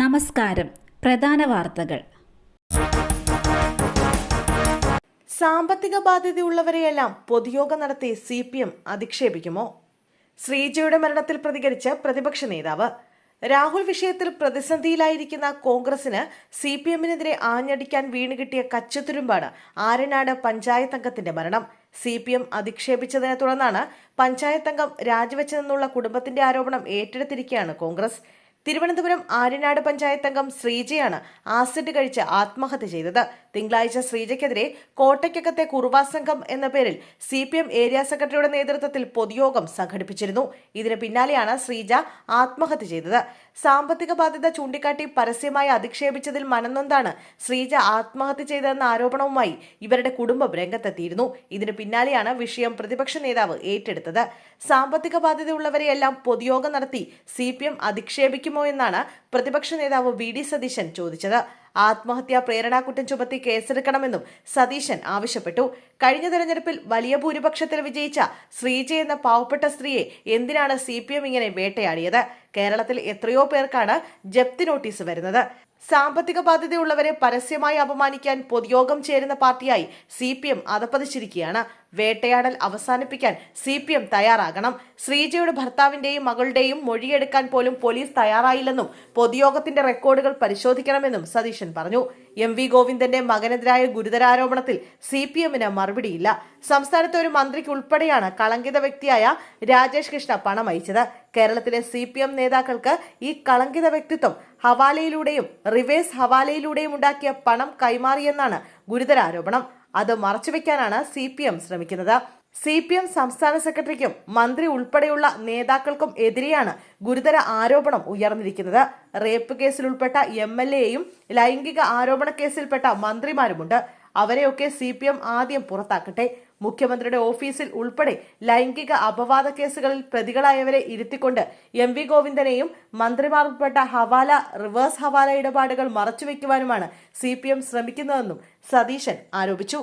നമസ്കാരം. പ്രധാന വാർത്തകൾ. സാമ്പത്തിക ബാധ്യതയുള്ളവരെയെല്ലാം പൊതുയോഗം നടത്തി സി പി എം അധിക്ഷേപിക്കുമോ? ശ്രീജയുടെ മരണത്തിൽ പ്രതികരിച്ച് പ്രതിപക്ഷ നേതാവ്. രാഹുൽ വിഷയത്തിൽ പ്രതിസന്ധിയിലായിരിക്കുന്ന കോൺഗ്രസിന് സി പി എമ്മിനെതിരെ ആഞ്ഞടിക്കാൻ വീണുകിട്ടിയ കച്ചത്തുരുമ്പാണ് ആരനാട് പഞ്ചായത്ത് അംഗത്തിന്റെ മരണം. സി പി എം അധിക്ഷേപിച്ചതിനെ തുടർന്നാണ് പഞ്ചായത്ത് അംഗം രാജിവെച്ചതെന്നുള്ള കുടുംബത്തിന്റെ ആരോപണം ഏറ്റെടുത്തിരിക്കുകയാണ് കോൺഗ്രസ്. തിരുവനന്തപുരം ആര്യനാട് പഞ്ചായത്ത് അംഗം ശ്രീജയാണ് ആസിഡ് കഴിച്ച് ആത്മഹത്യ ചെയ്തത്. തിങ്കളാഴ്ച ശ്രീജയ്ക്കെതിരെ കോട്ടയ്ക്കകത്തെ കുറുവാ സംഘം എന്ന പേരിൽ സി പി എം ഏരിയ സെക്രട്ടറിയുടെ നേതൃത്വത്തിൽ പൊതുയോഗം സംഘടിപ്പിച്ചിരുന്നു. ഇതിന് പിന്നാലെയാണ് ശ്രീജ ആത്മഹത്യ ചെയ്തത്. സാമ്പത്തിക ബാധ്യത ചൂണ്ടിക്കാട്ടി പരസ്യമായി അധിക്ഷേപിച്ചതിൽ മനന്നൊന്താണ് ശ്രീജ ആത്മഹത്യ ചെയ്തതെന്ന ആരോപണവുമായി ഇവരുടെ കുടുംബം രംഗത്തെത്തിയിരുന്നു. ഇതിന് പിന്നാലെയാണ് വിഷയം പ്രതിപക്ഷ നേതാവ് ഏറ്റെടുത്തത്. സാമ്പത്തിക ബാധ്യതയുള്ളവരെയെല്ലാം പൊതുയോഗം നടത്തി സി പി എം അധിക്ഷേപിക്കുമോ എന്നാണ് പ്രതിപക്ഷ നേതാവ് വി ഡി സതീശൻ ചോദിച്ചത്. ആത്മഹത്യാ പ്രേരണാകുറ്റം ചുമത്തി കേസെടുക്കണമെന്നും സതീശൻ ആവശ്യപ്പെട്ടു. കഴിഞ്ഞ തെരഞ്ഞെടുപ്പിൽ വലിയ ഭൂരിപക്ഷത്തിൽ വിജയിച്ച ശ്രീജ എന്ന പാവപ്പെട്ട സ്ത്രീയെ എന്തിനാണ് സി ഇങ്ങനെ വേട്ടയാടിയത്? കേരളത്തിൽ എത്രയോ പേർക്കാണ് ജപ്തി നോട്ടീസ് വരുന്നത്. സാമ്പത്തിക ബാധ്യതയുള്ളവരെ പരസ്യമായി അപമാനിക്കാൻ പൊതുയോഗം ചേരുന്ന പാർട്ടിയായി സി പി എം അതപ്പതിച്ചിരിക്കുകയാണ് വേട്ടയാടൽ അവസാനിപ്പിക്കാൻ സി പി എം തയ്യാറാകണം. ശ്രീജയുടെ ഭർത്താവിന്റെയും മകളുടെയും മൊഴിയെടുക്കാൻ പോലും പോലീസ് തയ്യാറായില്ലെന്നും പൊതുയോഗത്തിന്റെ റെക്കോർഡുകൾ പരിശോധിക്കണമെന്നും സതീശൻ പറഞ്ഞു. എം വി ഗോവിന്ദന്റെ മകനെതിരായ ഗുരുതരാരോപണത്തിൽ സി പി എമ്മിന് മറുപടിയില്ല. സംസ്ഥാനത്തെ ഒരു മന്ത്രിക്ക് ഉൾപ്പെടെയാണ് കളങ്കിത വ്യക്തിയായ രാജേഷ് കൃഷ്ണ പണം അയച്ചത്. കേരളത്തിലെ സി പി എം നേതാക്കൾക്ക് ഈ കളങ്കിത വ്യക്തിത്വം ഹവാലയിലൂടെയും റിവേഴ്സ് ഹവാലയിലൂടെയും ഉണ്ടാക്കിയ പണം കൈമാറിയെന്നാണ് ഗുരുതരാരോപണം. അത് മറച്ചുവെക്കാനാണ് സി പി എം ശ്രമിക്കുന്നത്. സി പി എം സംസ്ഥാന സെക്രട്ടറിക്കും മന്ത്രി ഉൾപ്പെടെയുള്ള നേതാക്കൾക്കും എതിരെയാണ് ഗുരുതര ആരോപണം ഉയർന്നിരിക്കുന്നത്. റേപ്പ് കേസിൽ ഉൾപ്പെട്ട എം എൽ എയും ലൈംഗിക ആരോപണ കേസിൽപ്പെട്ട മന്ത്രിമാരുമുണ്ട്. അവരെയൊക്കെ സി പി എം ആദ്യം പുറത്താക്കട്ടെ. മുഖ്യമന്ത്രിയുടെ ഓഫീസിൽ ഉൾപ്പെടെ ലൈംഗിക അപവാദ കേസുകളിൽ പ്രതികളായവരെ ഇരുത്തിക്കൊണ്ട് എം വി ഗോവിന്ദനെയും മന്ത്രിമാർ ഉൾപ്പെട്ട ഹവാല റിവേഴ്സ് ഹവാല ഇടപാടുകൾ മറച്ചുവെക്കുവാനുമാണ് സി പി എം ശ്രമിക്കുന്നതെന്നും സതീശൻ ആരോപിച്ചു.